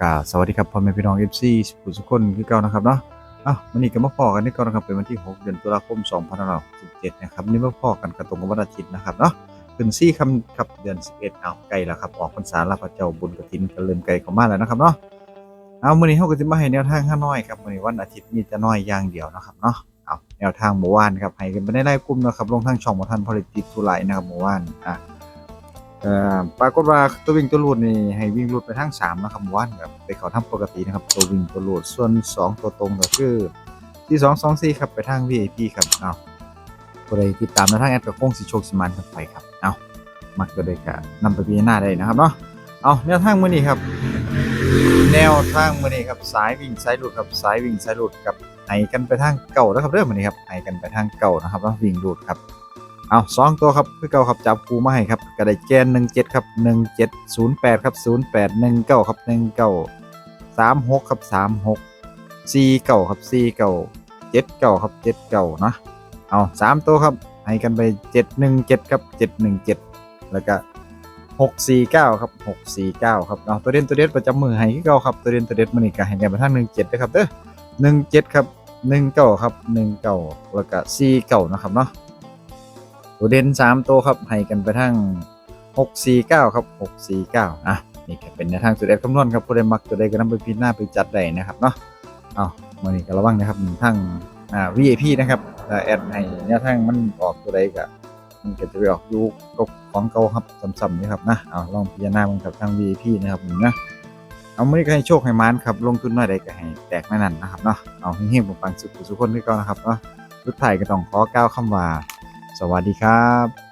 กาสวัสดีครับพ่อแม่พี่น้อง FC ผู้ทุกคนคือเก่านะครับเนาะอ้าววันนี้ก็มาพอกันนี่ก่อนนะครับเป็นวันที่ 6 เดือนตุลาคม2567นะครับนี่มาพอกันกระตรงกับวันอาทิตย์นะครับเนาะขึ้นซี่คำครับเดือน 11เอาใกลแล้วครับออกพรรษาล้วพระเจ้าบุญกฐินก็เริ่มไกลเข้ามาแล้วนะครับเนาะเอามื้อนี้เฮาก็สิมาให้แนวทางห้าน้อยครับมื้อนี้วันอาทิตย์มีแต่น้อยอย่างเดียวนะครับเนาะเอาแนวทางเมื่อวานครับให้กันไปในรายกลุ่มนะครับลงทางช่องบ่ทันผลิติทุไลนะครับเมื่อวานอะ ปรากฏว่าตัววิ่งตัวลูดนี่ให้วิ่งลูดไปทาง3นะครับเมื่อวันครับไปเขาทำปกตินะครับตัววิ่งตัวลูดส่วน2ตัวตรงก็คือที่2 2 4ครับไปทาง VIP ครับเอาผู้ใดติดตามในทางแอดก็คงสิโชคสิมันกันไปครับเอามักก็ได้ก็นำไปพิจารณาได้นะครับเนาะเอาแนวทางมื้อนี้ครับ แนวทางมื้อนี้ครับสายวิ่งสายลูดครับสายวิ่งสายลูดกับให้กันไปทางเก่านะครับเด้อมื้อนี้ครับให้กันไปทางเก่านะครับเนาวิ่งลูดครับ เอาสองตัวครับคือเก่าครับจับคูมาให้ครับกระไดแกนหนึ่งเจ็ดครับหนึ่งเจ็ดศูนย์แปดครับศูนย์แปดหนึ่งเก้าครับหนึ่งเก้าสามหกครับสามหกสี่เก้าครับสี่เก้าเจ็ดเก้าครับเจ็ดเก้านะเอาสามตัวครับให้กันไปเจ็ดหนึ่งเจ็ดครับเจ็ดหนึ่งเจ็ดแล้วก็หกสี่เก้าครับหกสี่เก้าครับเอาตัวเด่นตัวเด็ดประจำมือให้คือเก่าครับตัวเด่นตัวเด็ดมันนี่ก็ให้กันไปทางหนึ่งเจ็ดนะครับเด้อหนึ่งเจ็ดครับหนึ่งเก้าครับหนึ่งเก้าแล้วก็สี่เก้านะครับเนาะ ตัวเด่น3ตัวครับให้กันไปทั้ง 649 ครับ 649 อะ นี่ก็เป็นแนวทางสุดเด็ดคำนวณครับผู้ใดมักตัวใดก็นำไปพิจารณาไปจัดได้นะครับเนาะเอามื่อนี้ก็ระวังนะครับทั้งอ่า VIP นะครับแอดให้แนวทางมันออกตัวใดก็มันก็จะไปออกยู่กับของเก่าครับซ้ำๆนี่ครับนะเอาลองพิจารณามันกับทาง VIP นะครับผมนะเอามื่อนี้ก็ให้โชคให้มานครับลงทุนน้อยใดก็ให้แตกไม่นั่นนะครับเนาะเอาเฮงๆปังๆสุขสุขคนด้วยกันนะครับเนาะสุดท้ายก็ต้องขอกล่าวคำว่า สวัสดีครับ